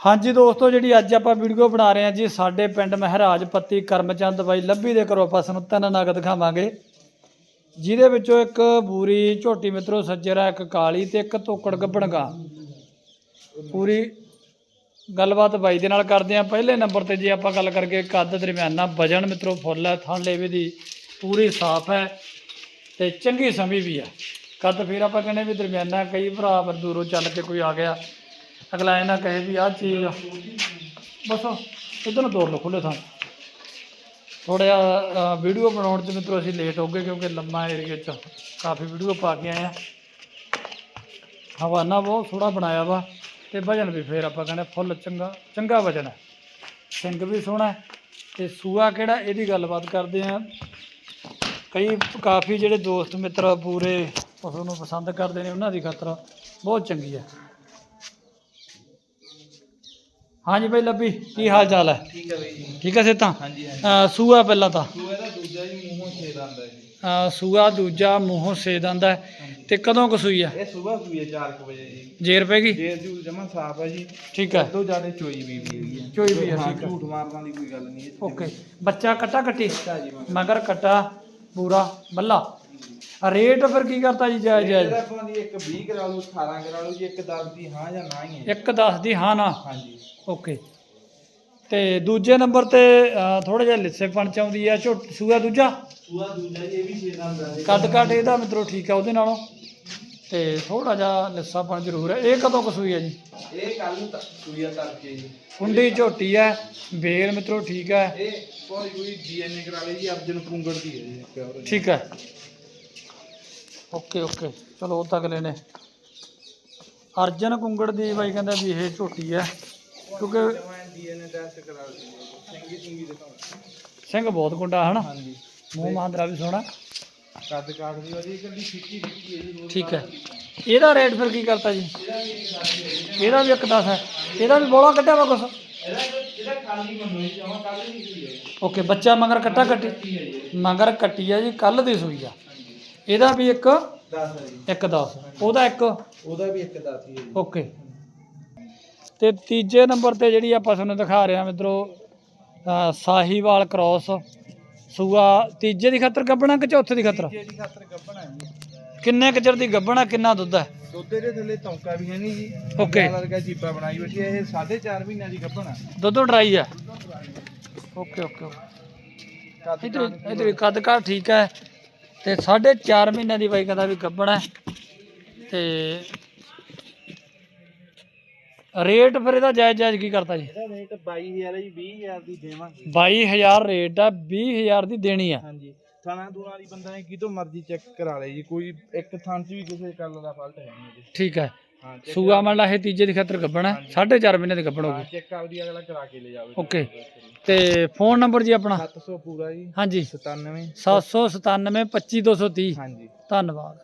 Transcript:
ਹਾਂਜੀ ਦੋਸਤੋ, ਜਿਹੜੀ ਅੱਜ ਆਪਾਂ ਵੀਡੀਓ ਬਣਾ ਰਹੇ ਹਾਂ ਜੀ, ਸਾਡੇ ਪਿੰਡ ਮਹਾਰਾਜ ਪੱਤੀ ਕਰਮਚੰਦ ਬਾਈ ਲੱਭੀ ਦੇ ਘਰੋਂ ਆਪਾਂ ਤੁਹਾਨੂੰ ਤਿੰਨ ਨਗ ਦਿਖਾਵਾਂਗੇ। ਜਿਹਦੇ ਵਿੱਚੋਂ ਇੱਕ ਬੂਰੀ ਝੋਟੀ ਮਿੱਤਰੋ, ਸੱਜਰਾ ਇੱਕ ਕਾਲੀ ਤੇ ਇੱਕ ਤੋਕੜ ਗੱਬਣਗਾ ਪੂਰੀ ਗੱਲਬਾਤ ਬਾਈ ਦੇ ਨਾਲ ਕਰਦੇ ਹਾਂ। ਪਹਿਲੇ ਨੰਬਰ ਤੇ ਜੇ ਆਪਾਂ ਗੱਲ ਕਰਕੇ ਕੱਦ ਦਰਮਿਆਨਾ ਵਜਨ ਮਿੱਤਰੋ ਫੁੱਲ ਹੈ, ਥਣ ਲੇਵੇ ਦੀ ਪੂਰੀ ਸਾਫ਼ ਹੈ ਤੇ ਚੰਗੀ ਸਮੀ ਵੀ ਹੈ। ਕੱਦ ਫਿਰ ਆਪਾਂ ਕਹਿੰਦੇ ਵੀ ਦਰਮਿਆਨਾ ਕਈ ਭਰਾ ਪਰ ਦੂਰੋਂ ਚੱਲ ਕੇ ਕੋਈ ਆ ਗਿਆ। ਅਗਲਾ ਇਹ ਨਾ ਕਹੇ ਵੀ ਆਹ ਚੀਜ਼ ਆ। ਬਸ ਇਧਰ ਨੂੰ ਤੋੜ ਲਓ ਖੁੱਲੇ ਥਾਂ। ਥੋੜ੍ਹਾ ਜਿਹਾ ਵੀਡੀਓ ਬਣਾਉਣ ਚ ਮਿੱਤਰੋ ਅਸੀਂ ਲੇਟ ਹੋ ਗਏ ਕਿਉਂਕਿ ਲੰਮਾ ਏਰੀਆ ਚ ਕਾਫੀ ਵੀਡੀਓ ਪਾ ਕੇ ਆਏ ਆ। ਹਵਾਨਾ ਬਹੁਤ ਸੋਹਣਾ ਬਣਾਇਆ ਵਾ ਤੇ ਵਜਨ ਵੀ ਫੇਰ ਆਪਾਂ ਕਹਿੰਦੇ ਫੁੱਲ ਚੰਗਾ ਚੰਗਾ ਵਜਨ ਹੈ। ਸਿੰਘ ਵੀ ਸੋਹਣਾ ਹੈ ਤੇ ਸੂਆ ਕਿਹੜਾ ਇਹਦੀ ਗੱਲਬਾਤ ਕਰਦੇ ਆ ਕਈ ਕਾਫੀ ਜਿਹੜੇ ਦੋਸਤ ਮਿੱਤਰ ਪੂਰੇ ਪਸ਼ੂ ਨੂੰ ਪਸੰਦ ਕਰਦੇ ਨੇ, ਉਹਨਾਂ ਦੀ ਖਾਤਰ ਬਹੁਤ ਚੰਗੀ ਹੈ। ਹਾਂਜੀ ਬਈ ਲੱਭੀ ਕੀ ਹਾਲ ਚਾਲ ਹੈ? ਠੀਕ ਹੈ ਬਈ ਜੀ। ਠੀਕ ਹੈ ਸੇਤਾ ਹਾਂਜੀ ਹਾਂਜੀ। ਅਹ ਸੂਆ ਪਹਿਲਾਂ ਤਾਂ। ਸੂਆ ਦਾ ਦੂਜਾ ਜੀ ਮੂੰਹੋਂ ਛੇਦ ਆਂਦਾ ਜੀ। ਅਹ ਸੂਆ ਦੂਜਾ ਮੂੰਹੋਂ ਸੇਦ ਆਂਦਾ ਹੈ। ਤੇ ਕਦੋਂ ਕੁ ਸੂਈ ਆ? ਇਹ ਸਵੇਰ ਸੂਈ ਹੈ 4 ਵਜੇ ਜੀ। ਜੇਰ ਪੈ ਗਈ? ਜੇਰ ਜੂ ਜਮਾ ਸਾਫ਼ ਹੈ ਜੀ। ਠੀਕ ਹੈ। ਤੋਂ ਜ਼ਿਆਦਾ ਚੋਈ ਵੀ ਵੀ ਹੈ। ਚੋਈ ਵੀ ਹੈ, ਹਾਂ, ਠੀਕ ਹੈ। ਝੂਠ ਮਾਰਨ ਦੀ ਕੋਈ ਗੱਲ ਨਹੀਂ ਓਕੇ। ਬੱਚਾ ਕੱਟਾ ਕੱਟੀ ਜੀ ਮਗਰ ਕੱਟਾ ਪੂਰਾ ਬੱਲਾ। ਰੇਟ ਫਿਰ ਕੀ ਕਰਤਾ ਜੀ ਜਾਇਜ਼ ਜਾਇਜ਼? ਇਹਦਾ ਆਪਾਂ ਦੀ ਇੱਕ 20 ਕਰਾ ਲਓ 18 ਕਰਾ ਲਓ ਜੀ ਇੱਕ 10 ਦੀ ਹਾਂ ਜਾਂ ਨਾ ਹੀ ਹੈ ਇੱਕ 10 ਦੀ ਹਾਂ ਨਾ? ਹਾਂਜੀ। ਓਕੇ। ਤੇ ਦੂਜੇ ਨੰਬਰ ਤੇ ਥੋੜਾ ਜਿਹਾ ਲਿੱਸੇਪਣ ਚ ਆਉਂਦੀ ਆ ਝੋਟ ਸੂਆ ਦੂਜਾ? ਸੂਆ ਦੂਜਾ ਇਹ ਵੀ ਛੇਦ ਆਂਦਾ ਹੈ ਕੱਦ ਕੱਟ ਇਹਦਾ ਮਿੱਤਰੋ ਠੀਕ ਆ ਉਹਦੇ ਨਾਲੋਂ। ਤੇ ਥੋੜਾ ਜਿਹਾ ਲਿੱਸਾਪਣ ਜ਼ਰੂਰ ਹੈ ਇਹ ਕਦੋਂ ਕੁ ਸੂਈ ਆ ਜੀ? ਇਹ ਕੱਲ ਨੂੰ ਸੂਈ ਆ ਤੜਕੇ ਜੀ। ਕੁੰਡੀ ਝੋਟੀ ਹੈ ਬੇਲ ਮਿੱਤਰੋ ਠੀਕ ਹੈ ਇਹ ਕੋਈ ਕੋਈ ਡੀਐਨਏ ਕਰਾ ਲਈ ਜੀ ਅਰਜਨ ਪੁੰਗੜ ਦੀ ਹੈ ਜੀ ਠੀਕ ਹੈ ਓਕੇ ਓਕੇ। ਚਲੋ ਉਹ ਤੱਕ ਲੈਨੇ ਅਰਜਨ ਕੁੰਗੜ ਦੀ ਬਾਈ ਕਹਿੰਦਾ ਵੀ ਇਹ ਝੋਟੀ ਹੈ ਕਿਉਂਕਿ ਸਿੰਘ ਬਹੁਤ ਗੁੰਡਾ ਹਨਾ? ਹਾਂਜੀ। ਮੂੰਹ ਮਾਂਦਰਾ ਵੀ ਸੋਹਣਾ। ਕੱਦ ਕਾਠ ਦੀ ਵਧੀਆ ਗੱਡੀ ਫਿੱਕੀ ਫਿੱਕੀ ਹੈ ਜੀ ਠੀਕ ਹੈ। ਇਹਦਾ ਰੇਟ ਫਿਰ ਕੀ ਕਰਤਾ ਜੀ? ਇਹਦਾ ਵੀ ਇੱਕ 10 ਹੈ। ਇਹਦਾ ਵੀ ਬੋਲਾ ਕੱਟਿਆ ਵਾ ਕੁਛ? ਕੱਲ ਓਕੇ ਬੱਚਾ ਮਗਰ ਕੱਟਾ ਕੱਟੀ? ਮਗਰ ਕੱਟੀ ਆ ਜੀ ਕੱਲ ਦੀ ਸੂਈ ਆ। ਇਹਦਾ ਵੀ ਇੱਕ 10 ਹੈ ਜੀ। ਇੱਕ 10 ਉਹਦਾ ਇੱਕ? ਉਹਦਾ ਵੀ ਇੱਕ 10 ਹੀ ਹੈ ਜੀ। ਓਕੇ। ਤੇ ਤੀਜੇ ਨੰਬਰ ਤੇ ਜਿਹੜੀ ਆਪਾਂ ਤੁਹਾਨੂੰ ਦਿਖਾ ਰਹੇ ਹਾਂ ਮਿੱਤਰੋ ਸਾਹੀਵਾਲ ਕ੍ਰਾਸ ਸੂਆ ਤੀਜੇ ਦੀ ਖਾਤਰ ਗੱਬਣਾ ਕਿ ਚੌਥੇ ਦੀ ਖਾਤਰ? ਤੀਜੇ ਦੀ ਖਾਤਰ ਗੱਭਣਾ ਜੀ। ਕਿੰਨੇ ਕੁ ਚਿਰ ਦੀ ਗੱਬਣਾ ਕਿੰਨਾ ਦੁੱਧ ਹੈ? ਦੁੱਧ ਦੇ ਥੱਲੇ ਤੌਂਕਾ ਵੀ ਹੈ ਨਹੀਂ ਜੀ. ਨਾਲ ਵਰਗਾ ਜੀਪਾ ਬਣਾਈ ਬੈਠੀ ਹੈ ਇਹ 4.5 ਮਹੀਨਿਆਂ ਦੀ ਗੱਭਣਾ ਦੁੱਧ ਡਰਾਈ ਹੈ? ਓਕੇ ਓਕੇ ਇਧਰ ਇਧਰ ਕੱਦ ਕਾਠ ਠੀਕ ਹੈ। ਤੇ 4.5 ਮਹੀਨੇ ਦੀ ਬਾਈ ਕਹਿੰਦਾ ਵੀ ਗੱਬਣਾ ਹੈ। ਤੇ ਰੇਟ ਫਿਰ ਇਹਦਾ ਜਾਇਜ਼ ਜਾਇਜ਼ ਕੀ ਕਰਤਾ ਜੀ? ਇਹਦਾ ਰੇਟ 22000 ਹੈ ਜੀ 20000 ਦੀ ਦੇਵਾਂਗੇ। 22000 ਰੇਟ ਆ 20000 ਦੀ ਦੇਣੀ ਆ। ਹਾਂਜੀ। ਥਾਣਾ ਦੂਣਾ ਵਾਲੀ ਬੰਦਾ ਨੇ ਕਿਤੋਂ ਮਰਜ਼ੀ ਚੈੱਕ ਕਰਾ ਲੇ ਜੀ ਕੋਈ ਇੱਕ ਥਾਂ 'ਚ ਵੀ ਕਿਸੇ ਗੱਲ ਦਾ ਫਾਲਟ ਹੈ ਨਹੀਂ ਜੀ। ਠੀਕ ਹੈ। ਸੂਆ ਮੰਨ ਲਾ ਇਹ ਤੀਜੇ ਦੀ ਖਾਤਰ ਗੱਬਣਾ 4.5 ਮਹੀਨੇ ਦੀ ਗੱਬਣ ਹਾਂ ਹੋਗੀ ਚੈੱਕ ਆਪਦੀ ਅਗਲਾ ਕਰਾ ਕੇ ਲੈ ਜਾਵੇ। ਓਕੇ ਤੇ ਫੋਨ ਨੰਬਰ ਜੀ ਆਪਣਾ? 700 ਪੂਰਾ ਜੀ। ਹਾਂਜੀ। 97 797 25230 ਹਾਂਜੀ। ਧੰਨਵਾਦ।